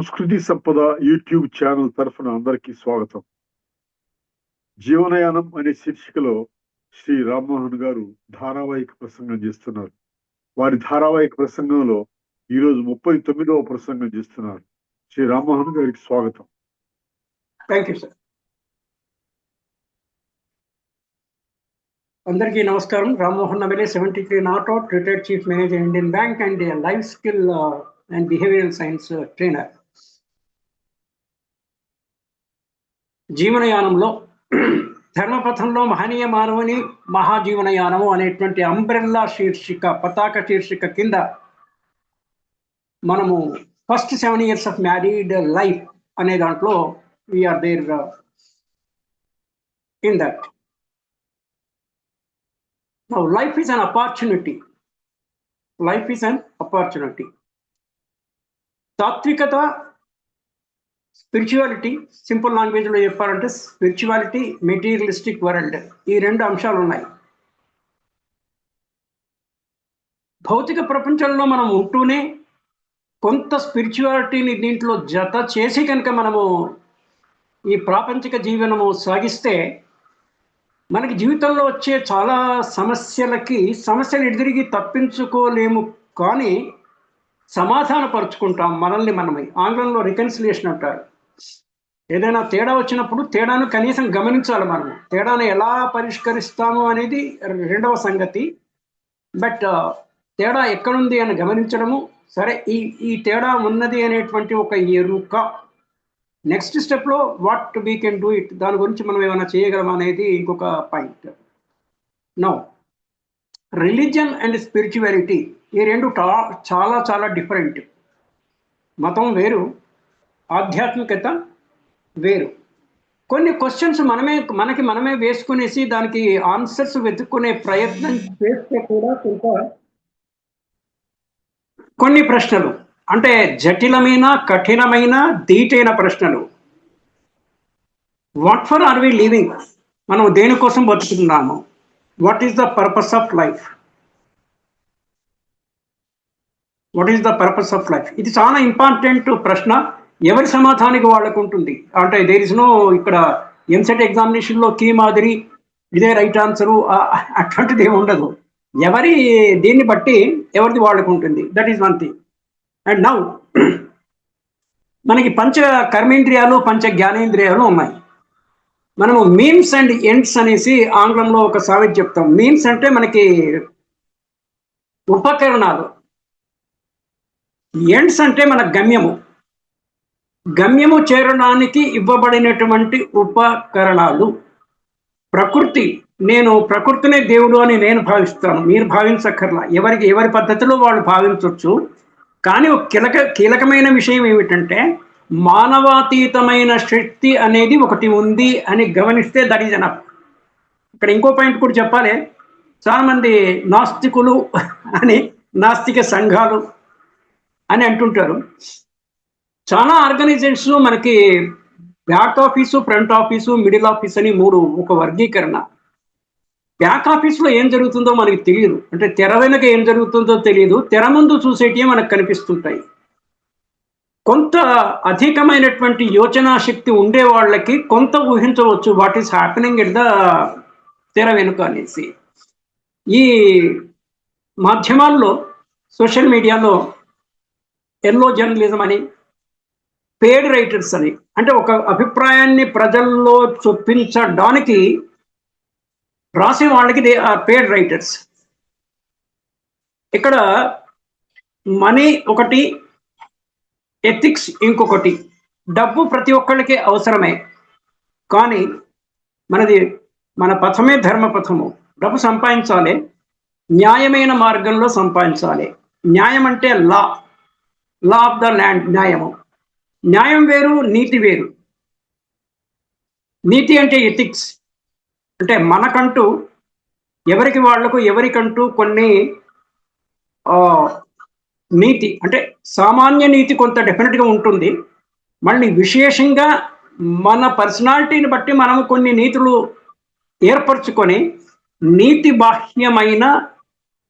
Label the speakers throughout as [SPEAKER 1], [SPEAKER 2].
[SPEAKER 1] సంస్కృతి సంపద YouTube channel తరఫున అందరికీ స్వాగతం. జీవనయానం అనే శీర్షికలో శ్రీ రామ్మోహన్ గారు ధారావాహిక ప్రసంగం చేస్తున్నారు. వారి ధారావాహిక ప్రసంగంలో ఈరోజు ముప్పై తొమ్మిదవ ప్రసంగం చేస్తున్నారు. శ్రీ రామ్మోహన్ గారికి స్వాగతం.
[SPEAKER 2] థ్యాంక్ యూ సార్ అందరికీ నమస్కారం. Rammohan Navale seventy three not out retired chief manager Indian bank and life skill and behavioural science trainer. జీవనయానంలో ధర్మపథంలో మహనీయ మానవుని మహాజీవనయానము అనేటువంటి అంబ్రెల్లా శీర్షిక పతాక శీర్షిక కింద మనము first seven years of married life అనే దాంట్లో we are there in that life life an opportunity life Life is opportunity తాత్వికత spirituality simple లాంగ్వేజ్లో చెప్పాలంటే స్పిరిచువాలిటీ మెటీరియలిస్టిక్ వరల్డ్ ఈ రెండు అంశాలు ఉన్నాయి భౌతిక ప్రపంచంలో మనం ఉంటూనే కొంత స్పిరిచువాలిటీని దీంట్లో జత చేసి కనుక మనము ఈ ప్రాపంచిక జీవనము సాగిస్తే మనకి జీవితంలో వచ్చే చాలా సమస్యలకి సమస్యలు ఎదురిగి తప్పించుకోలేము కానీ సమాధానపరుచుకుంటాం మనల్ని మనమే. ఆంగ్లంలో రికన్సిలియేషన్ అంటారు. ఏదైనా తేడా వచ్చినప్పుడు తేడాను కనీసం గమనించాలి మనం. తేడాను ఎలా పరిష్కరిస్తాము అనేది రెండవ సంగతి. బట్ తేడా ఎక్కడుంది అని గమనించడము. సరే ఈ ఈ తేడా ఉన్నది అనేటువంటి ఒక ఎరుక. నెక్స్ట్ స్టెప్లో what we can do it? దాని గురించి మనం ఏమైనా చేయగలమా అనేది ఇంకొక point. No religion and spirituality ఈ రెండు చాలా చాలా డిఫరెంట్. మతం వేరు ఆధ్యాత్మికత వేరు. కొన్ని క్వశ్చన్స్ మనమే మనకి మనమే వేసుకునేసి దానికి ఆన్సర్స్ వెతుక్కునే ప్రయత్నం చేస్తే కూడా కొంత కొన్ని ప్రశ్నలు. అంటే జటిలమైన కఠినమైన దీటైన ప్రశ్నలు. What for are we living మనం దేనికోసం బతుకుతున్నాము? What is the purpose of life what is the purpose of life ఇది చాలా ఇంపార్టెంట్ ప్రశ్న. ఎవరి సమాధానికి వాళ్ళకు ఉంటుంది? అంటే దేర్ ఇస్ నో ఇక్కడ ఎంసెట్ ఎగ్జామినేషన్లో కీ మాదిరి ఇదే రైట్ ఆన్సరు అట్లాంటిది ఏమి ఉండదు. ఎవరి దీన్ని బట్టి ఎవరిది వాళ్ళకు ఉంటుంది. That is one thing and now మనకి పంచ కర్మేంద్రియాలు పంచ జ్ఞానేంద్రియాలు ఉన్నాయి. మనము మీమ్స్ అండ్ ఎండ్స్ అనేసి ఆంగ్లంలో ఒక సామెత చెప్తాం. మీమ్స్ అంటే మనకి ఉపకరణాలు. ఎండ్స్ అంటే మన గమ్యము. గమ్యము చేరడానికి ఇవ్వబడినటువంటి ఉపకరణాలు. ప్రకృతి నేను ప్రకృతినే దేవుడు అని నేను భావిస్తాను. మీరు భావించక్కర్లా. ఎవరికి ఎవరి పద్ధతిలో వాళ్ళు భావించవచ్చు కానీ ఒక కీలక కీలకమైన విషయం ఏమిటంటే మానవాతీతమైన శక్తి అనేది ఒకటి ఉంది అని గమనిస్తే దట్ ఈజ్ ఎనఫ్ ఇక్కడ ఇంకో పాయింట్ కూడా చెప్పాలి. చాలామంది నాస్తికులు అని నాస్తిక సంఘాలు అని అంటుంటారు. చాలా ఆర్గనైజేషన్స్ మనకి back office front office middle office అని మూడు ఒక వర్గీకరణ. బ్యాక్ ఆఫీస్లో ఏం జరుగుతుందో మనకి తెలియదు. అంటే తెర వెనుక ఏం జరుగుతుందో తెలియదు. తెర ముందు చూసేటివి మనకు కనిపిస్తుంటాయి. కొంత అధికమైనటువంటి యోచనా శక్తి ఉండే వాళ్ళకి కొంత ఊహించవచ్చు what is happening it the తెర వెనుక అనేసి. ఈ మాధ్యమాల్లో సోషల్ మీడియాలో ఎల్లో జర్నలిజం అని పేడ్ రైటర్స్ అని. అంటే ఒక అభిప్రాయాన్ని ప్రజల్లో చొప్పించడానికి రాసే వాళ్ళకి దే ఆర్ పేడ్ రైటర్స్ ఇక్కడ మనీ ఒకటి ఎథిక్స్ ఇంకొకటి. డబ్బు ప్రతి ఒక్కళ్ళకి అవసరమే. కానీ మనది మన పథమే ధర్మ పథము డబ్బు సంపాదించాలి. న్యాయమైన మార్గంలో సంపాదించాలి. న్యాయం అంటే law. Law of the land న్యాయము. న్యాయం వేరు నీతి వేరు. నీతి అంటే ఎథిక్స్. అంటే మనకంటూ ఎవరికి వాళ్ళకు ఎవరికంటూ కొన్ని నీతి అంటే సామాన్య నీతి కొంత డెఫినెట్గా ఉంటుంది. మళ్ళీ విశేషంగా మన పర్సనాలిటీని బట్టి మనము కొన్ని నీతులు ఏర్పరచుకొని నీతి బాహ్యమైన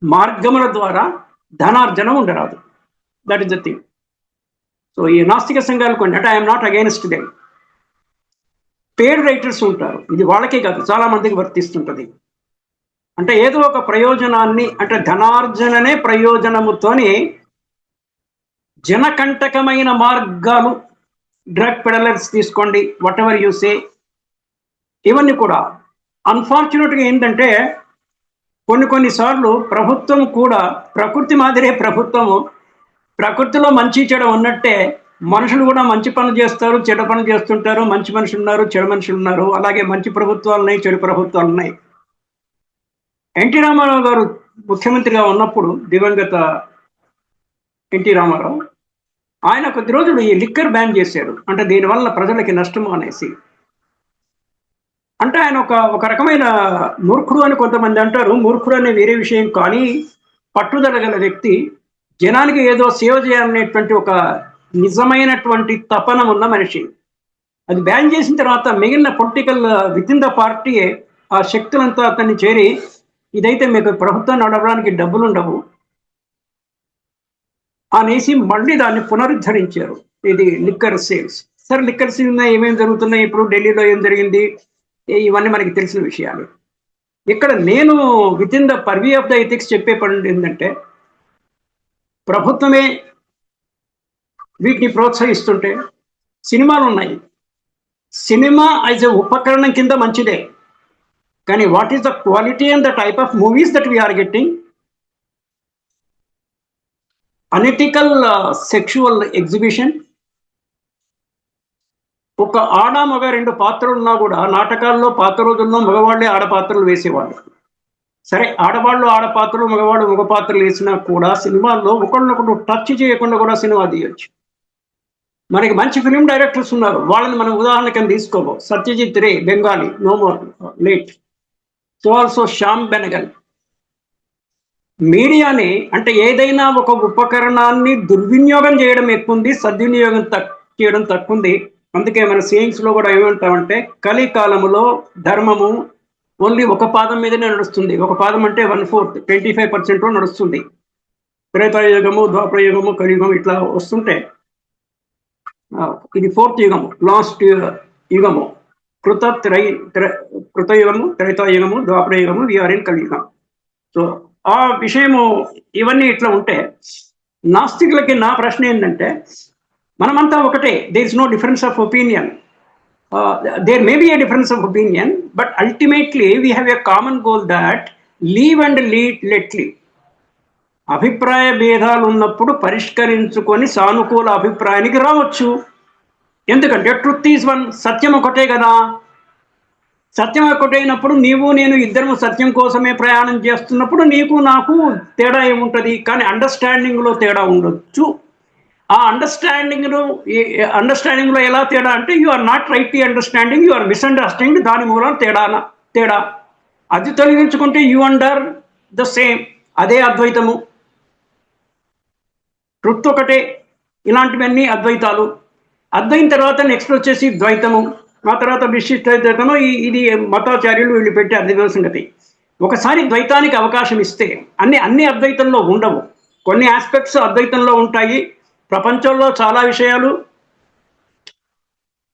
[SPEAKER 2] మార్గముల ద్వారా ధనార్జన ఉండరాదు. That is the thing so ఈ నాస్తిక సంఘాలు కొన్ని అంటే I'm not against them paid writers ఉంటారు. ఇది వాళ్ళకే కాదు చాలా మందికి వర్తిస్తుంటది. అంటే ఏదో ఒక ప్రయోజనాన్ని అంటే ధనార్జననే ప్రయోజనముతోని జనకంటకమైన మార్గాలు డ్రగ్ పెడలర్స్ తీసుకోండి వాట్ ఎవర్ యూ సే ఇవన్నీ కూడా అన్ఫార్చునేట్గా ఏంటంటే కొన్ని కొన్నిసార్లు ప్రభుత్వం కూడా ప్రకృతి మాదిరే ప్రభుత్వము ప్రకృతిలో మంచి చెడు ఉన్నట్టే మనుషులు కూడా మంచి పనులు చేస్తారు చెడు పనులు చేస్తుంటారు మంచి మనుషులు ఉన్నారు చెడు మనుషులు ఉన్నారు. అలాగే మంచి ప్రభుత్వాలు ఉన్నాయి చెడు ప్రభుత్వాలు ఉన్నాయి. ఎన్టీ రామారావు గారు ముఖ్యమంత్రిగా ఉన్నప్పుడు దివంగత ఎన్టీ రామారావు ఆయన కొద్ది రోజులు ఈ లిక్కర్ బ్యాన్ చేశాడు అంటే దీనివల్ల ప్రజలకి నష్టము అనేసి. అంటే ఆయన ఒక ఒక రకమైన మూర్ఖుడు అని కొంతమంది అంటారు. మూర్ఖుడు అనే వేరే విషయం కానీ పట్టుదల గల వ్యక్తి జనానికి ఏదో సేవ చేయాలనేటువంటి ఒక నిజమైనటువంటి తపన ఉన్న మనిషి. అది బ్యాన్ చేసిన తర్వాత మిగిలిన political with in the party ఆ శక్తులంతా అతన్ని చేరి ఇదైతే మీకు ప్రభుత్వం నడవడానికి డబ్బులు ఉండవు. అనేసి మళ్ళీ దాన్ని పునరుద్ధరించారు. ఇది లిక్కర్ సేల్స్ సరే లిక్కర్ సేల్స్ ఏమేమి జరుగుతున్నాయి? ఇప్పుడు ఢిల్లీలో ఏం జరిగింది? ఇవన్నీ మనకి తెలిసిన విషయాలు. ఇక్కడ నేను within the purview of the ethics చెప్పే పని ఏంటంటే ప్రభుత్వమే వీటిని ప్రోత్సహిస్తుంటే సినిమాలు ఉన్నాయి సినిమా యాజ్ ఎ ఉపకరణం కింద మంచిదే. కానీ what is the quality and the type of movies that we are getting unethical sexual exhibition ఒక ఆడ మగ రెండు పాత్రలు ఉన్నా కూడా నాటకాల్లో పాత రోజుల్లో మగవాళ్ళే ఆడ పాత్రలు వేసేవాళ్ళు. సరే ఆడవాళ్ళు ఆడపాత్రలు మగవాళ్ళు మగ పాత్రలు వేసినా కూడా సినిమాల్లో ఒకళ్ళొకడు టచ్ చేయకుండా కూడా సినిమా తీయొచ్చు. మనకి మంచి ఫిలిం డైరెక్టర్స్ ఉన్నారు. వాళ్ళని మనం ఉదాహరణ కింద తీసుకోబో? Satyajit Ray Bengali no more late. So also Shyam Benegal మీడియాని అంటే ఏదైనా ఒక ఉపకరణాన్ని దుర్వినియోగం చేయడం ఎక్కువ ఉంది సద్వినియోగం తక్కువ చేయడం తక్కువ ఉంది అందుకే మన సేయింగ్స్లో కూడా ఏమంటామంటే కలికాలములో ధర్మము ఓన్లీ ఒక పాదం మీదనే నడుస్తుంది. ఒక పాదం అంటే one fourth twenty five percent నడుస్తుంది. త్రేతాయుగము ద్వాపరయుగము కలియుగము ఇట్లా వస్తుంటే ఇది ఫోర్త్ యుగము లాస్ట్ యుగము. కృత త్రై కృతయుగము త్రేతాయుగము ద్వాపరయుగము వీఆర్ ఇన్ కలియుగం. సో ఆ విషయము ఇవన్నీ ఇట్లా ఉంటే నాస్తికులకి నా ప్రశ్న ఏంటంటే మనమంతా ఒకటే there is no difference of opinion there may be a difference of opinion but ultimately we have a common goal that live and lead let live అభిప్రాయ భేదాలు ఉన్నప్పుడు పరిష్కరించుకొని సానుకూల అభిప్రాయానికి రావచ్చు ఎందుకంటే ట్రుత్ ఈజ్ వన్ సత్యం ఒకటే కదా సత్యం ఒకటైనప్పుడు నీవు నేను ఇద్దరము సత్యం కోసమే ప్రయాణం చేస్తున్నప్పుడు నీకు నాకు తేడా ఏముంటుంది కానీ అండర్స్టాండింగ్లో తేడా ఉండొచ్చు ఆ అండర్స్టాండింగ్ను అండర్స్టాండింగ్లో ఎలా తేడా అంటే you are not right the understanding you are misunderstanding దాని మూలం తేడాన తేడా. అది తొలగించుకుంటే యు అండర్ ద సేమ్ అదే అద్వైతము. ట్రుత్ ఒకటే ఇలాంటివన్నీ అద్వైతాలు. అద్వైన తర్వాత నెక్స్ట్ వచ్చేసి ద్వైతము. ఆ తర్వాత విశిష్టాద్వైతము ఇది మతాచార్యులు వీళ్ళు పెట్టే అద్వైత సంగతి. ఒకసారి ద్వైతానికి అవకాశం ఇస్తే అన్ని అన్ని అద్వైతంలో ఉండవు. కొన్ని ఆస్పెక్ట్స్ అద్వైతంలో ఉంటాయి ప్రపంచంలో చాలా విషయాలు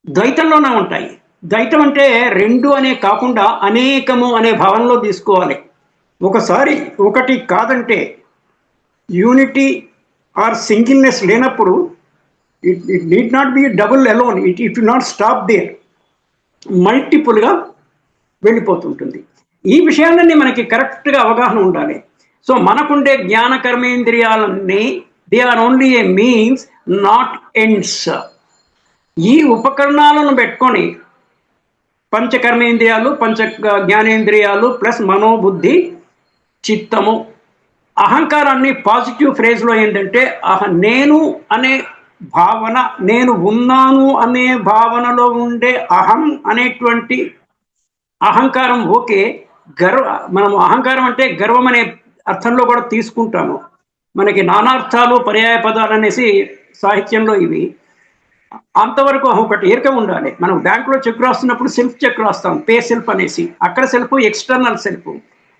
[SPEAKER 2] ద్వైతంలోనే ఉంటాయి. ద్వైతం అంటే రెండు అనే కాకుండా అనేకము అనే భావనలో తీసుకోవాలి. ఒకసారి ఒకటి కాదంటే యూనిటీ ఆర్ సింగిల్నెస్ లేనప్పుడు it it need not be double alone it it not stop there. మల్టిపుల్గా వెళ్ళిపోతుంటుంది. ఈ విషయాలన్నీ మనకి కరెక్ట్గా అవగాహన ఉండాలి. సో మనకుండే జ్ఞాన కర్మేంద్రియాలన్నీ they are only a means not ends ఈ ఉపకరణాలను పెట్టుకొని పంచకర్మేంద్రియాలు పంచ జ్ఞానేంద్రియాలు ప్లస్ మనోబుద్ధి చిత్తము అహంకారాన్ని పాజిటివ్ ఫ్రేజ్లో ఏంటంటే అహ నేను అనే భావన నేను ఉన్నాను అనే భావనలో ఉండే అహం అనేటువంటి అహంకారం ఓకే గర్వ మనం అహంకారం అంటే గర్వం అనే అర్థంలో కూడా తీసుకుంటాము. మనకి నానార్థాలు పర్యాయ పదాలు అనేసి సాహిత్యంలో ఇవి. అంతవరకు ఒకటి ఎరుక ఉండాలి. మనం బ్యాంకులో చెక్ రాస్తున్నప్పుడు సెల్ఫ్ చెక్ రాస్తాం. పే సెల్ఫ్ అనేసి. అక్కడ సెల్ఫ్ ఎక్స్టర్నల్ సెల్ఫ్.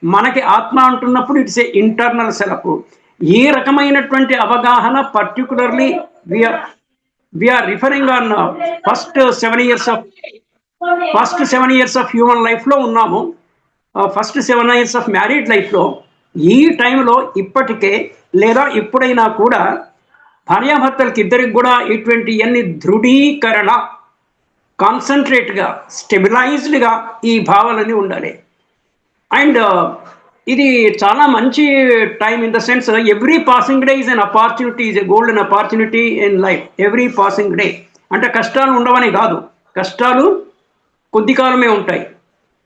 [SPEAKER 2] మనకి ఆత్మ అంటున్నప్పుడు ఇట్స్ ఏ ఇంటర్నల్ సెల్ఫ్. ఈ రకమైనటువంటి అవగాహన particularly we are referring on first seven years of first seven years of human లైఫ్లో ఉన్నాము. First seven years of married లైఫ్లో ఈ టైంలో ఇప్పటికే లేదా ఎప్పుడైనా కూడా భార్యాభర్తలకి ఇద్దరికి కూడా ఇటువంటి అన్ని దృఢీకరణ కాన్సన్ట్రేట్గా స్టెబిలైజ్డ్గా ఈ భావాలన్నీ ఉండాలి. అండ్ uh, ఇది చాలా మంచి time in the sense every passing day is an opportunity is a golden opportunity in life every passing day. అంటే కష్టాలు ఉండవని కాదు. కష్టాలు కొద్ది కాలమే ఉంటాయి.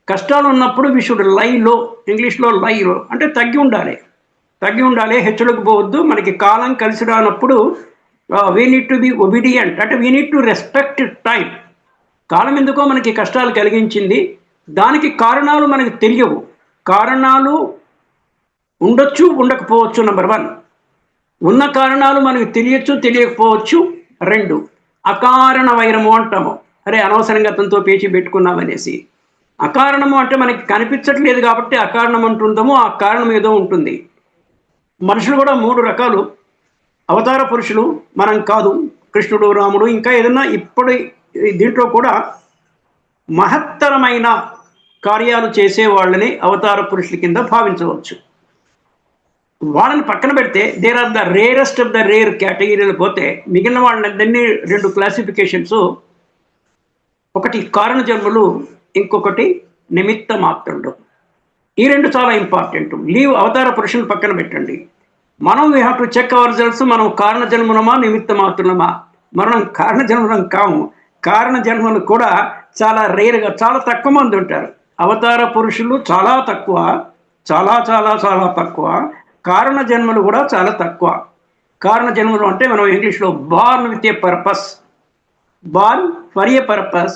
[SPEAKER 2] కష్టాలు ఉన్నప్పుడు వి షుడ్ లైలో ఇంగ్లీష్లో లైలో అంటే తగ్గి ఉండాలి. తగ్గి ఉండాలి హెచ్చులకు పోవద్దు. మనకి కాలం కలిసి రానప్పుడు we need to be obedient అంటే we need to respect time కాలం ఎందుకో మనకి కష్టాలు కలిగించింది. దానికి కారణాలు మనకి తెలియవు. కారణాలు ఉండొచ్చు ఉండకపోవచ్చు నెంబర్ వన్ ఉన్న కారణాలు మనకు తెలియచ్చు తెలియకపోవచ్చు రెండు. అకారణ వైరము అంటాము. అరే అనవసరంగా అతనితో పేచి పెట్టుకున్నామనేసి అకారణము అంటే మనకి కనిపించట్లేదు కాబట్టి అకారణం అంటుంటాము ఆ కారణం ఏదో ఉంటుంది. మనుషులు కూడా మూడు రకాలు. అవతార పురుషులు మనం కాదు కృష్ణుడు రాముడు ఇంకా ఏదన్నా ఇప్పుడు దీంట్లో కూడా మహత్తరమైన కార్యాలు చేసే వాళ్ళని అవతార పురుషుల కింద భావించవచ్చు. వాళ్ళని పక్కన పెడితే there are the rarest of the rare కేటగిరీలు పోతే మిగిలిన వాళ్ళందరినీ రెండు క్లాసిఫికేషన్స్ ఒకటి కారణ జన్మలు ఇంకొకటి నిమిత్త మాత్రుడు ఈ రెండు చాలా ఇంపార్టెంట్ లీవ్ అవతార పురుషుని పక్కన పెట్టండి. మనం we have to check our results మనం కారణ జన్మలమా నిమిత్త మాత్రులమా మనం కారణ జన్మలం కాము. కారణ జన్మలు కూడా చాలా రేరుగా చాలా తక్కువ మంది ఉంటారు. అవతార పురుషులు చాలా తక్కువ చాలా చాలా చాలా తక్కువ. కారణ జన్మలు కూడా చాలా తక్కువ. కారణ జన్మలు అంటే మనం ఇంగ్లీష్లో born with a purpose born for a purpose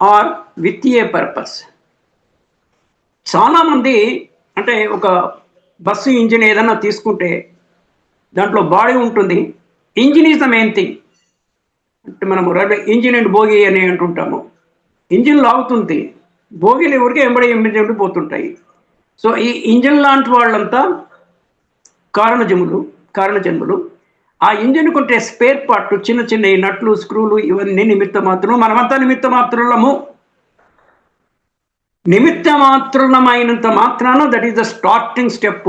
[SPEAKER 2] or with a purpose చాలామంది అంటే ఒక బస్సు ఇంజిన్ ఏదైనా తీసుకుంటే దాంట్లో బాడీ ఉంటుంది. Engine is the main thing. అంటే మనము రైల్వే ఇంజిన్ అండ్ భోగి అని అంటుంటాము. ఇంజిన్ లాగుతుంది. భోగిలు ఎవరికి ఎంబడి ఎంబడి పోతుంటాయి. సో ఈ ఇంజిన్ లాంటి వాళ్ళంతా కారణజములు కారణజన్ములు. ఆ ఇంజిన్ కొంటే స్పేర్ పార్ట్ చిన్న చిన్న ఈ నట్లు స్క్రూలు ఇవన్నీ నిమిత్త మాత్రం మనమంతా నిమిత్త మాత్రులము నిమిత్త మాత్రులమైనంత మాత్రాన that is the starting step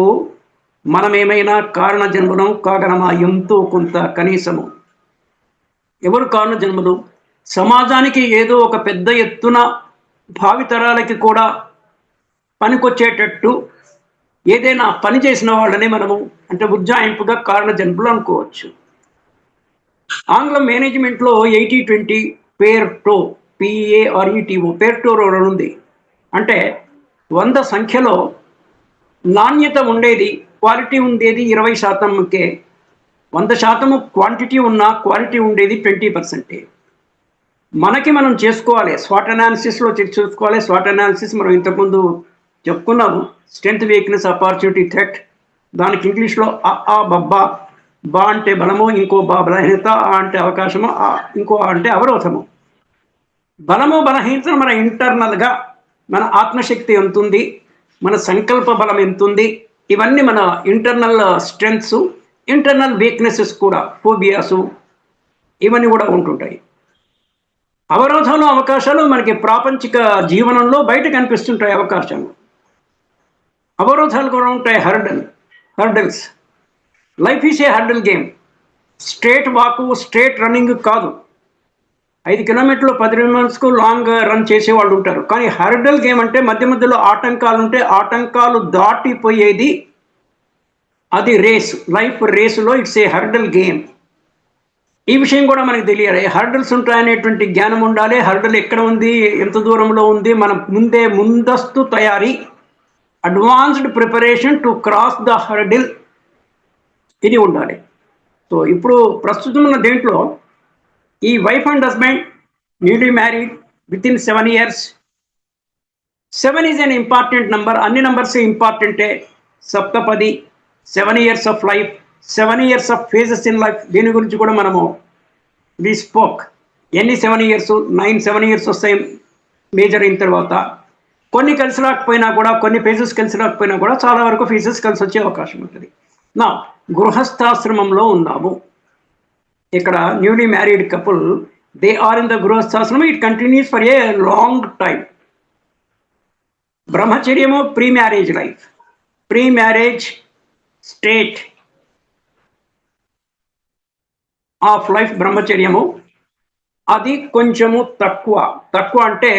[SPEAKER 2] మనం ఏమైనా కారణ జన్మనం కాగలమా? ఎంతో కొంత కనీసము. ఎవరు కారణ జన్మలు సమాజానికి ఏదో ఒక పెద్ద ఎత్తున భావితరాలకి కూడా పనికొచ్చేటట్టు ఏదైనా పని చేసిన వాళ్ళని మనము అంటే ఉజ్జాయింపుగా కారణ జన్మలు అనుకోవచ్చు. ఆంగ్ల మేనేజ్మెంట్లో eighty twenty Pareto P A R E T O Pareto road ఉంది. అంటే వంద సంఖ్యలో నాణ్యత ఉండేది క్వాలిటీ ఉండేది ఇరవై శాతంకే. వంద శాతము క్వాంటిటీ ఉన్న క్వాలిటీ ఉండేది ట్వంటీ పర్సెంటే. మనకి మనం చేసుకోవాలి స్వాట్ అనాలిసిస్లో చెక్ చేసుకోవాలి. స్వాట్ అనాలిసిస్ మనం ఇంతకుముందు చెప్పుకున్నాము. Strength weakness opportunity threat. దానికి ఇంగ్లీష్లో ఆ బబ్బా. బా అంటే బలము ఇంకో బా బలహీనత ఆ అంటే అవకాశము ఆ ఇంకో అంటే అవరోధము. బలము బలహీనత మన ఇంటర్నల్గా మన ఆత్మశక్తి ఎంతుంది? మన సంకల్ప బలం ఎంతుంది? ఇవన్నీ మన ఇంటర్నల్ స్ట్రెంగ్స్ ఇంటర్నల్ వీక్నెసెస్ కూడా ఫోబియాస్ ఇవన్నీ కూడా ఉంటుంటాయి. అవరోధాలు అవకాశాలు మనకి ప్రాపంచిక జీవనంలో బయట కనిపిస్తుంటాయి అవకాశాలు. అవరోధాలు కూడా ఉంటాయి hurdle hurdles life is a hurdle game straight walk straight running కాదు. ఐదు కిలోమీటర్లు పది నిమిషాలకు లాంగ్ రన్ చేసే వాళ్ళు ఉంటారు. కానీ హర్డల్ గేమ్ అంటే మధ్య మధ్యలో ఆటంకాలు ఉంటే ఆటంకాలు దాటిపోయేది అది రేస్ లైఫ్ రేసులో ఇట్స్ ఏ హర్డల్ గేమ్ ఈ విషయం కూడా మనకు తెలియాలి. హర్డల్స్ ఉంటాయనేటువంటి జ్ఞానం ఉండాలి. హర్డల్ ఎక్కడ ఉంది? ఎంత దూరంలో ఉంది? మనం ముందే ముందస్తు తయారీ advanced preparation to cross the hurdle ఇది ఉండాలి. సో ఇప్పుడు ప్రస్తుతం ఉన్న దేంట్లో ఈ wife and husband newly married within seven years seven is an important number అన్ని నంబర్స్ ఇంపార్టెంటే సప్తపది seven years of life seven years of phases in life దీని గురించి కూడా మనము వి స్పోక్ ఎన్ని seven years nine seven years వస్తాయి major అయిన తర్వాత కొన్ని కలిసి రాకపోయినా కూడా కొన్ని ఫేజెస్ కలిసి రాకపోయినా కూడా చాలా వరకు ఫేజెస్ కలిసి వచ్చే అవకాశం ఉంటుంది. నా గృహస్థాశ్రమంలో ఉన్నాము ఇక్కడ newly married couple they are in the గృహస్థాశ్రమం it continues for a long time బ్రహ్మచర్యము pre marriage life pre marriage state of life బ్రహ్మచర్యము అది కొంచెము తక్కువ. తక్కువ అంటే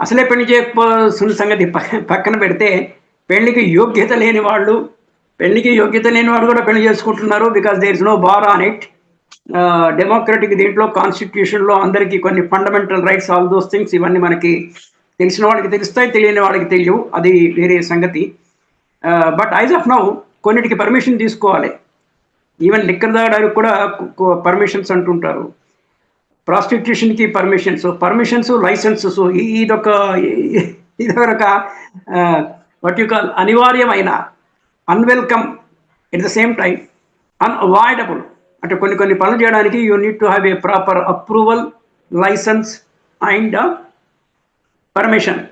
[SPEAKER 2] అసలే పెళ్ళి చేయకపోతున్న సంగతి పక్కన పెడితే పెళ్ళికి యోగ్యత లేని వాళ్ళు పెళ్ళికి యోగ్యత లేని వాళ్ళు కూడా పెళ్ళి చేసుకుంటున్నారు because there is no bar on it democratic దీంట్లో కాన్స్టిట్యూషన్లో అందరికీ కొన్ని fundamental rights all those things ఇవన్నీ మనకి తెలిసిన వాళ్ళకి తెలుస్తాయి తెలియని వాళ్ళకి తెలియవు. అది వేరే సంగతి. బట్ ఐజ్ ఆఫ్ నౌ కొన్నిటికి పర్మిషన్ తీసుకోవాలి. ఈవెన్ లిక్కర్ తాగడానికి కూడా పర్మిషన్స్ అంటుంటారు. ప్రాస్టిట్యూషన్కి పర్మిషన్స్ పర్మిషన్స్ లైసెన్సెస్ ఇదొక ఇదొక what you call అనివార్యమైన unwelcome at the same time unavoidable అంటే కొన్ని కొన్ని పనులు చేయడానికి you need to have a proper approval license and permission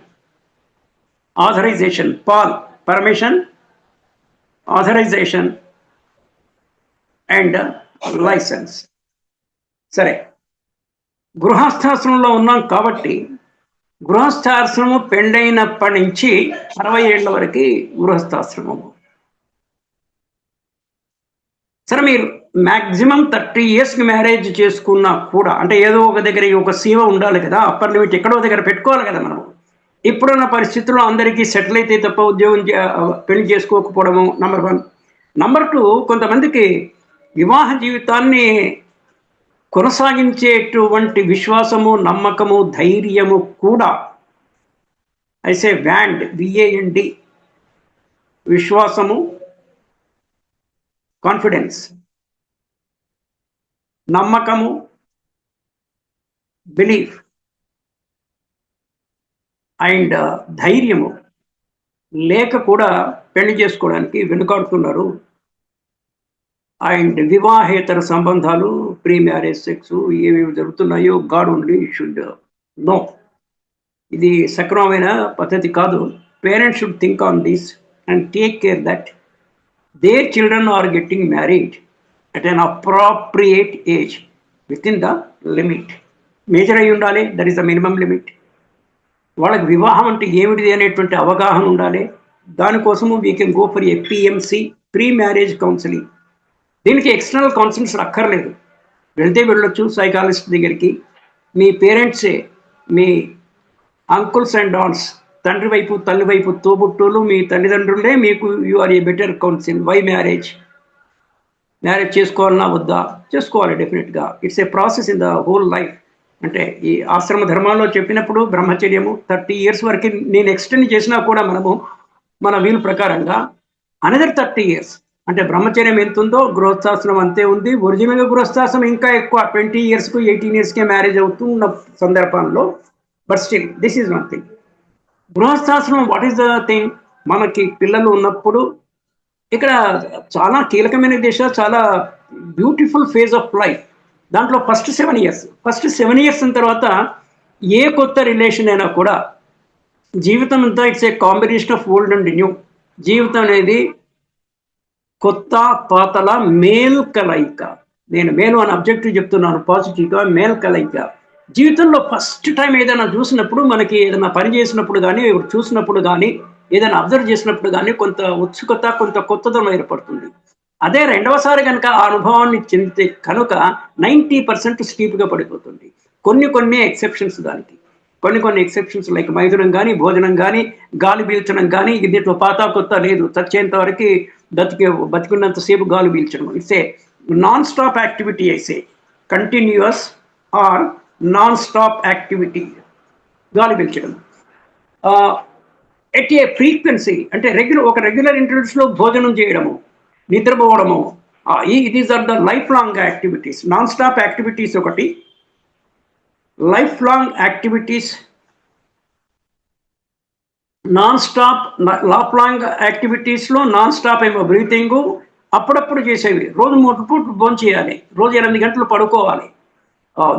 [SPEAKER 2] authorization pal permission authorization and license సరే. గృహస్థాశ్రమంలో ఉన్నాం కాబట్టి గృహస్థాశ్రమం పెళ్ళైనప్పటి నుంచి అరవై ఏళ్ళ వరకు గృహస్థాశ్రమము. సరే మీరు మ్యాక్సిమం థర్టీ ఇయర్స్కి మ్యారేజ్ చేసుకున్నా కూడా అంటే ఏదో ఒక దగ్గర ఒక సీమ ఉండాలి కదా అప్పర్ లిమిట్ ఎక్కడో దగ్గర పెట్టుకోవాలి కదా మనం ఇప్పుడున్న పరిస్థితుల్లో అందరికీ సెటిల్ అయితే తప్ప ఉద్యోగం పెళ్ళి చేసుకోకపోవడము నంబర్ వన్ నంబర్ టూ కొంతమందికి వివాహ జీవితాన్ని కొనసాగించేటువంటి విశ్వాసము నమ్మకము ధైర్యము కూడా ఐసే వ్యాండ్ విఏఎండి విశ్వాసము కాన్ఫిడెన్స్ నమ్మకము బిలీఫ్ అండ్ uh, ధైర్యము లేక కూడా పెళ్ళి చేసుకోవడానికి వెనుకాడుతున్నారు. అండ్ వివాహేతర సంబంధాలు ప్రీ మ్యారేజ్ సెక్స్ ఏమేమి జరుగుతున్నాయో గాడ్ ఓన్లీ షుడ్ నో ఇది సక్రమమైన పద్ధతి కాదు. Parents should think on this and take care that their children are getting married at an appropriate age within the limit major అయి ఉండాలి. That is the minimum limit వాళ్ళకి వివాహం అంటే ఏమిటిది అనేటువంటి అవగాహన ఉండాలి. దానికోసము we can go for a pre marriage counselling దీనికి ఎక్స్టర్నల్ కౌన్సిలింగ్స్ అక్కర్లేదు. వెళ్తే వెళ్ళొచ్చు సైకాలజిస్ట్ దగ్గరికి. మీ పేరెంట్సే మీ అంకుల్స్ అండ్ డాన్స్ తండ్రి వైపు తల్లి వైపు తోబుట్టులు మీ తల్లిదండ్రులే మీకు you are a better counsel why marriage marriage చేసుకోవాలన్నా వద్దా? చేసుకోవాలి డెఫినెట్గా it's a process in the whole life అంటే ఈ ఆశ్రమ ధర్మాల్లో చెప్పినప్పుడు బ్రహ్మచర్యము థర్టీ ఇయర్స్ వరకు నేను ఎక్స్టెండ్ చేసినా కూడా మనము మన వీలు ప్రకారంగా అనదర్ థర్టీ ఇయర్స్. అంటే బ్రహ్మచర్యం ఎంత ఉందో గృహస్థాసనం అంతే ఉంది. ఒరిజినల్గా గృహస్థాసనం ఇంకా ఎక్కువ ట్వంటీ ఇయర్స్కు ఎయిటీన్ ఇయర్స్కే మ్యారేజ్ అవుతున్న సందర్భంలో but still this is one thing గృహస్థాసనం what is the thing మనకి పిల్లలు ఉన్నప్పుడు ఇక్కడ చాలా కీలకమైన దిశ చాలా బ్యూటిఫుల్ ఫేజ్ ఆఫ్ లైఫ్ దాంట్లో first seven years first seven years తర్వాత ఏ కొత్త రిలేషన్ అయినా కూడా జీవితం అంతా it's a combination of old and new జీవితం అనేది కొత్త పాతల మేల్ కలయిక. నేను మేలు అని అబ్జెక్టివ్ చెప్తున్నాను పాజిటివ్గా మేల్ కలయిక. జీవితంలో ఫస్ట్ టైం ఏదైనా చూసినప్పుడు మనకి ఏదైనా పని చేసినప్పుడు కానీ చూసినప్పుడు కానీ ఏదైనా అబ్జర్వ్ చేసినప్పుడు కానీ కొంత ఉత్సుకత కొంత కొత్తదనం ఏర్పడుతుంది. అదే రెండవసారి కనుక ఆ అనుభవాన్ని చెందితే కనుక నైంటీ పర్సెంట్ స్టీప్గా పడిపోతుంది. కొన్ని కొన్ని ఎక్సెప్షన్స్ దానికి. కొన్ని కొన్ని ఎక్సెప్షన్స్ లైక్ మైథునం కానీ భోజనం కానీ గాలి పీల్చడం కానీ దీంట్లో పాత కొత్త లేదు. చచ్చేంత వరకు బతికే బతికున్నంతసేపు గాలి పీల్చడం. It's a non stop activity అయితే continuous or non stop activity గాలి పీల్చడం. ఎట్ ఏ ఫ్రీక్వెన్సీ అంటే రెగ్యులర్ ఒక రెగ్యులర్ ఇంటర్వ్యూస్లో భోజనం చేయడము నిద్రపోవడము. ఈ these are the life long activities non stop activities ఒకటి. Life long activities non stop life long యాక్టివిటీస్లో నాన్ స్టాప్ ఏమో బ్రీతింగ్ అప్పుడప్పుడు చేసేవి. రోజు మూడు పూట్లు భోజనం చేయాలి రోజు ఎనిమిది గంటలు పడుకోవాలి.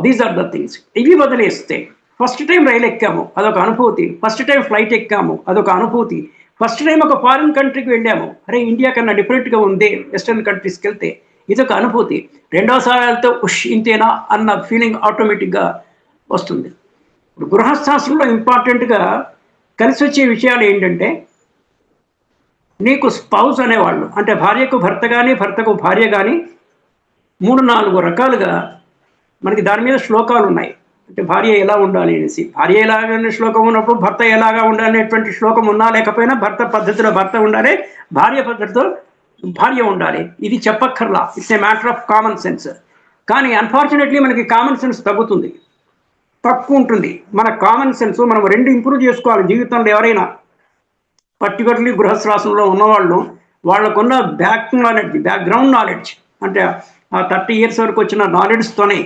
[SPEAKER 2] దీస్ ఆర్ ద థింగ్స్ ఇవి వదిలేస్తే ఫస్ట్ టైం రైలు ఎక్కాము అదొక అనుభూతి. ఫస్ట్ టైం ఫ్లైట్ ఎక్కాము అదొక అనుభూతి. ఫస్ట్ టైం ఒక ఫారిన్ కంట్రీకి వెళ్ళాము. అరే ఇండియా కన్నా డిఫరెంట్గా ఉంది వెస్టర్న్ కంట్రీస్కి వెళ్తే. ఇదొక అనుభూతి. రెండోసారి వెళ్తే ఉష్ ఇంతేనా? అన్న ఫీలింగ్ ఆటోమేటిక్గా వస్తుంది. ఇప్పుడు గృహస్థాశ్రంలో ఇంపార్టెంట్గా కలిసి వచ్చే విషయాలు ఏంటంటే నీకు స్పౌస్ అనేవాళ్ళు అంటే భార్యకు భర్త కానీ భర్తకు భార్య కానీ మూడు నాలుగు రకాలుగా మనకి దాని మీద శ్లోకాలు ఉన్నాయి. అంటే భార్య ఎలా ఉండాలి అనేసి. భార్య ఎలాగనే శ్లోకం ఉన్నప్పుడు భర్త ఎలాగా ఉండాలి అనేటువంటి శ్లోకం ఉన్నా లేకపోయినా భర్త పద్ధతిలో భర్త ఉండాలి భార్య పద్ధతితో భార్య ఉండాలి. ఇది చెప్పక్కర్లా. It's a matter of common sense కానీ అన్ఫార్చునేట్లీ మనకి కామన్ సెన్స్ తగ్గుతుంది. తక్కువ ఉంటుంది. మన కామన్ సెన్స్ మనం రెండు ఇంప్రూవ్ చేసుకోవాలి జీవితంలో ఎవరైనా. పర్టికులర్లీ గృహశ్రాసంలో ఉన్నవాళ్ళు వాళ్ళకున్న బ్యాక్ నాలెడ్జ్ బ్యాక్గ్రౌండ్ నాలెడ్జ్ అంటే ఆ థర్టీ ఇయర్స్ వరకు వచ్చిన నాలెడ్జ్తోనే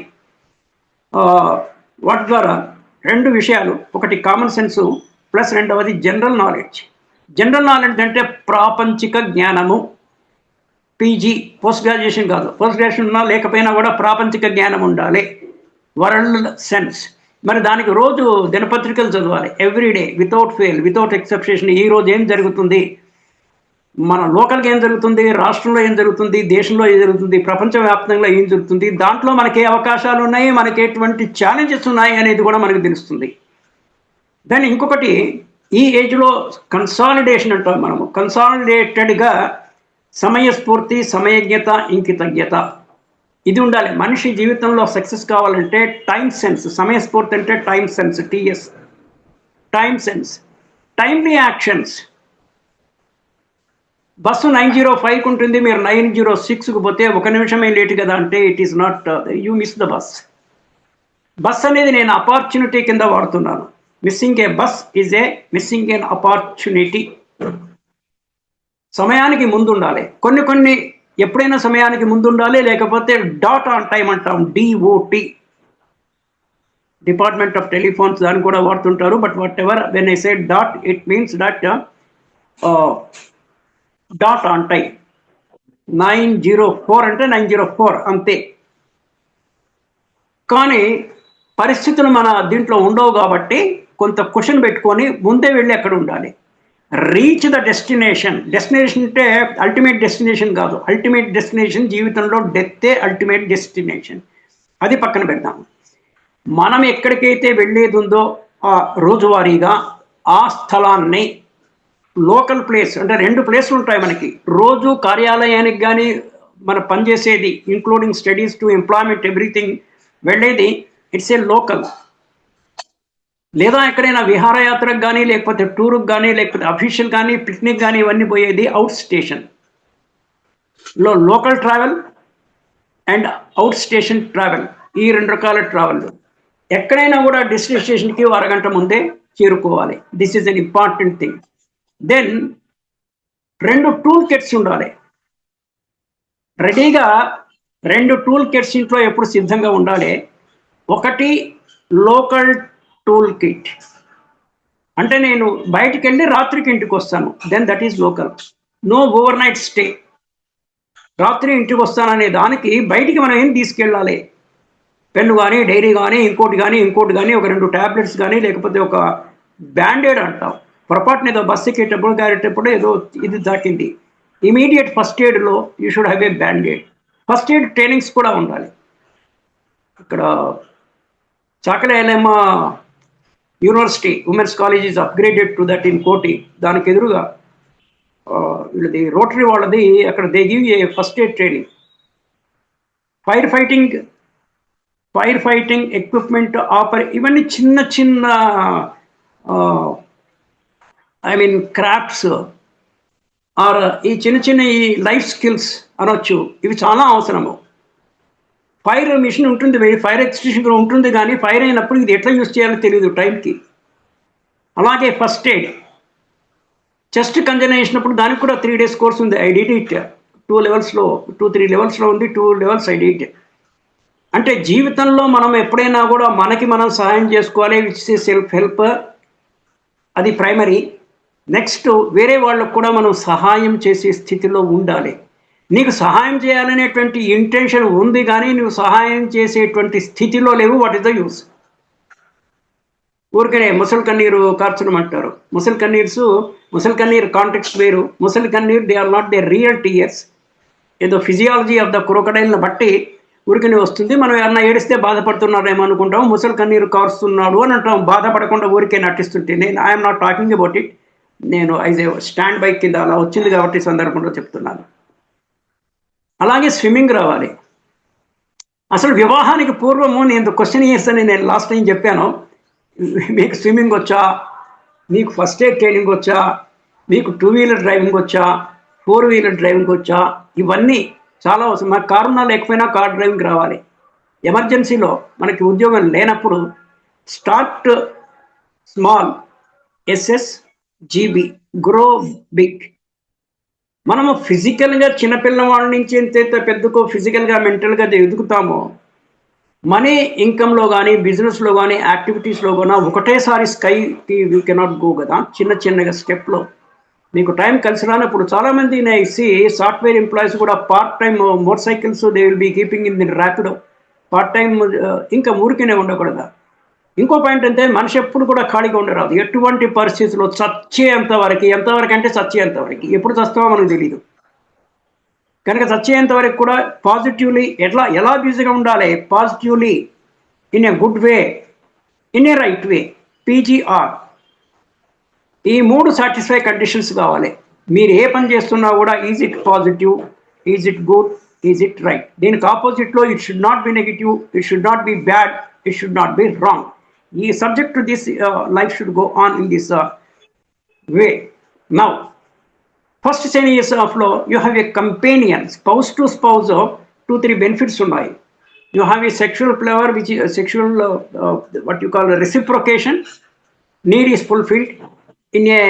[SPEAKER 2] వాటి ద్వారా రెండు విషయాలు. ఒకటి కామన్ సెన్సు ప్లస్ రెండవది జనరల్ నాలెడ్జ్ జనరల్ నాలెడ్జ్ అంటే ప్రాపంచిక జ్ఞానము. పీజీ పోస్ట్ గ్రాడ్యుయేషన్ కాదు. పోస్ట్ గ్రాడ్యుయేషన్ ఉన్నా లేకపోయినా కూడా ప్రాపంచిక జ్ఞానం ఉండాలి. వరల్డ్ సెన్స్ మరి దానికి రోజు దినపత్రికలు చదవాలి. Everyday without fail without exception ఈ రోజు ఏం జరుగుతుంది? మన లోకల్గా ఏం జరుగుతుంది? రాష్ట్రంలో ఏం జరుగుతుంది? దేశంలో ఏం జరుగుతుంది? ప్రపంచవ్యాప్తంగా ఏం జరుగుతుంది? దాంట్లో మనకి అవకాశాలు ఉన్నాయి మనకి ఎటువంటి ఛాలెంజెస్ ఉన్నాయి అనేది కూడా మనకు తెలుస్తుంది. దాని ఇంకొకటి ఈ ఏజ్లో కన్సాలిడేషన్ అంటాం మనము. కన్సాలిడేటెడ్గా సమయస్ఫూర్తి సమయజ్ఞత ఇంకితజ్ఞత. ఇది ఉండాలి. మనిషి జీవితంలో సక్సెస్ కావాలంటే టైం సెన్స్ సమయస్ఫూర్తి అంటే time sense TS time sense timely actions bus nine zero ఫైవ్కి ఉంటుంది మీరు నైన్ జీరో సిక్స్కి పోతే ఒక నిమిషమే లేట్ కదా అంటే it is not you miss the bus bus అనేది నేను అపార్చునిటీ కింద వాడుతున్నాను. Missing a bus is a missing an opportunity సమయానికి ముందు ఉండాలి కొన్ని కొన్ని ఎప్పుడైనా సమయానికి ముందు ఉండాలి లేకపోతే డాట్ ఆన్ టైం అంటాం డిఓటి డిపార్ట్మెంట్ ఆఫ్ టెలిఫోన్స్ దాన్ని కూడా వాడుతుంటారు but whatever when I say dot it means dot dot on nine zero four అంటే నైన్ జీరో ఫోర్ అంతే. కానీ పరిస్థితులు మన దీంట్లో ఉండవు కాబట్టి కొంత క్వశ్చన్ పెట్టుకొని ముందే వెళ్ళి అక్కడ ఉండాలి. రీచ్ ద డెస్టినేషన్ డెస్టినేషన్ అంటే అల్టిమేట్ డెస్టినేషన్ కాదు. అల్టిమేట్ డెస్టినేషన్ జీవితంలో డెత్తే అల్టిమేట్ డెస్టినేషన్ అది పక్కన పెడదాం. మనం ఎక్కడికైతే వెళ్ళేది ఉందో ఆ రోజువారీగా ఆ స్థలాన్ని లోకల్ ప్లేస్ అంటే రెండు ప్లేస్లు ఉంటాయి మనకి. రోజు కార్యాలయానికి కానీ మన పనిచేసేది including studies to employment everything వెళ్ళేది ఇట్స్ ఏ లోకల్ లేదా ఎక్కడైనా విహారయాత్రకు కానీ లేకపోతే టూర్కి కానీ లేకపోతే అఫీషియల్ కానీ పిక్నిక్ కానీ ఇవన్నీ పోయేది అవుట్ స్టేషన్లో local travel and outstation travel ఈ రెండు రకాల ట్రావెల్ ఎక్కడైనా కూడా డెస్టినేషన్కి అరగంట ముందే చేరుకోవాలి. This is an important thing then రెండు టూల్ కిట్స్ ఉండాలి. రెడీగా రెండు టూల్ కిట్స్ ఇంట్లో ఎప్పుడు సిద్ధంగా ఉండాలి? ఒకటి లోకల్ టూల్ కిట్ అంటే నేను బయటికి వెళ్ళి రాత్రికి ఇంటికి వస్తాను. Then that is local no overnight stay రాత్రి ఇంటికి వస్తాననే దానికి బయటికి మనం ఏం తీసుకెళ్ళాలి? పెన్ను కానీ డైరీ కానీ ఇంకోటి కానీ ఇంకోటి కానీ ఒక రెండు ట్యాబ్లెట్స్ కానీ లేకపోతే ఒక బ్యాండేడ్ అంటాం. పొరపాటున ఏదో బస్సు ఎక్కేటప్పుడు గారేటప్పుడు ఏదో ఇది దాకింది immediate first ఎయిడ్లో you should have a bandaid first aid trainings కూడా ఉండాలి. ఇక్కడ చాకలేలమ్మ university women's college is upgraded to that in Koti దానికి ఎదురుగా వీళ్ళది రోటరీ వాళ్ళది అక్కడ they give a first aid training fire fighting fire fighting equipment upper ఇవన్నీ చిన్న చిన్న ఐ మీన్ క్రాఫ్ట్స్ ఆర్ ఈ చిన్న చిన్న ఈ లైఫ్ స్కిల్స్ అనొచ్చు. ఇవి చాలా అవసరము. ఫైర్ మిషన్ ఉంటుంది ఫైర్ ఎక్స్టింగ్విషర్ ఉంటుంది కానీ ఫైర్ అయినప్పుడు ఇది ఎట్లా యూస్ చేయాలో తెలియదు టైంకి అలాగే ఫస్ట్ ఎయిడ్ చెస్ట్ కంజన్ వేసినప్పుడు దానికి కూడా త్రీ డేస్ కోర్స్ ఉంది. ఐ డిడ్ ఇట్ టూ లెవెల్స్లో టూ త్రీ లెవెల్స్లో ఉంది టూ లెవెల్స్ ఐ డిడ్ అంటే జీవితంలో మనం ఎప్పుడైనా కూడా మనకి మనం సహాయం చేసుకోవాలి విచ్ ఇస్ సెల్ఫ్ హెల్ప్ అది ప్రైమరీ నెక్స్ట్ వేరే వాళ్ళకు కూడా మనం సహాయం చేసే స్థితిలో ఉండాలి. నీకు సహాయం చేయాలనేటువంటి ఇంటెన్షన్ ఉంది కానీ నువ్వు సహాయం చేసేటువంటి స్థితిలో లేవు. వాట్ ఇస్ ద యూస్ ఊరికనే ముసలి కన్నీరు కార్చడం అంటారు. ముసలి కన్నీర్స్ ముసలి కన్నీరు కాంటెక్స్ట్ వేరు. ముసలి కన్నీరు they are not the real tears ఏదో ఫిజియాలజీ ఆఫ్ ద క్రోకడైల్ని బట్టి ఉరికిని వస్తుంది. మనం ఏమన్నా ఏడిస్తే బాధపడుతున్నారేమో అనుకుంటాం. ముసలి కన్నీరు కారుస్తున్నాడు అని అంటాం. బాధపడకుండా ఊరికే నటిస్తుంటే నేను I'm not talking about it నేను ఐజ్ ఏ స్టాండ్ బైక్ కింద అలా వచ్చింది కాబట్టి ఈ సందర్భంలో చెప్తున్నాను. అలాగే స్విమ్మింగ్ రావాలి. అసలు వివాహానికి పూర్వము నేను క్వశ్చన్ చేస్తానని నేను లాస్ట్ టైం చెప్పాను. మీకు స్విమ్మింగ్ వచ్చా? మీకు ఫస్ట్ ఎయిడ్ ట్రైనింగ్ వచ్చా? మీకు టూ వీలర్ డ్రైవింగ్ వచ్చా? ఫోర్ వీలర్ డ్రైవింగ్ వచ్చా? ఇవన్నీ చాలా అవసరం మనకు కారు లేకపోయినా కార్ డ్రైవింగ్ రావాలి. ఎమర్జెన్సీలో మనకి ఉద్యోగం లేనప్పుడు start small SS GB grow big. మనము ఫిజికల్గా చిన్నపిల్లవాడి నుంచి ఎంత పెద్దకో ఫిజికల్గా మెంటల్గా ఎదుగుతామో మనీ ఇన్కంలో కానీ బిజినెస్లో కానీ యాక్టివిటీస్లో కానీ ఒకటేసారి స్కైకి వీ కెనాట్ గో కదా చిన్న చిన్నగా స్టెప్లో మీకు టైం కలిసి రానప్పుడు చాలామంది నేసి సాఫ్ట్వేర్ ఎంప్లాయీస్ కూడా part time motorcycles they will be keeping in the Rapido part time ఇంకా ఊరికనే ఉండకూడదు? ఇంకో పాయింట్ అంటే మనిషి ఎప్పుడు కూడా ఖాళీగా ఉండరాదు. ఎటువంటి పరిస్థితుల్లో చచ్చేంత వరకు ఎంతవరకు అంటే చచ్చేంత వరకు. ఎప్పుడు చస్తామో మనకు తెలియదు కనుక చచ్చేంత వరకు కూడా పాజిటివ్లీ ఎట్లా ఎలా బిజీగా ఉండాలి? Positively in a good way in a right way PGR ఈ మూడు సాటిస్ఫై కండిషన్స్ కావాలి. మీరు ఏ పని చేస్తున్నా కూడా is it positive is it good is it right దీనికి ఆపోజిట్లో it should not be negative it should not be bad it should not be wrong ఈ subject to this life should go on in this way now first ten years ఆఫ్లో you have a companion spouse to spouse two three benefits ఉన్నాయి you have a sexual flavour which sexual what you call reciprocation need is fulfilled in a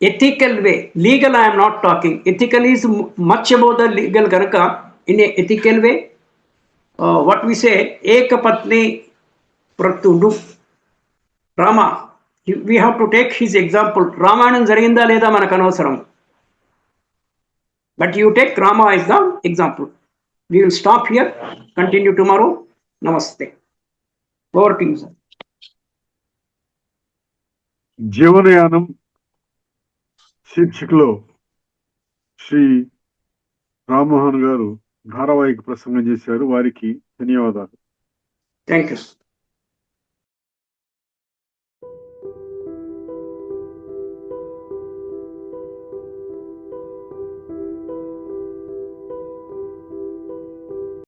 [SPEAKER 2] ethical way legal i am not talking ethical is m- much above the legal garaka in a ethical way uh, what we say ekapatni pratudu you- we have to take his example. రామాయణం జరిగిందా లేదా మనకు అనవసరం? But you take Rama is the example we will stop here continue tomorrow నమస్తే over to sir
[SPEAKER 1] జీవనయానం శీర్షికలో శ్రీ రామ్మోహన్ గారు ధారావాహిక ప్రసంగం చేశారు. వారికి ధన్యవాదాలు.
[SPEAKER 2] Thank you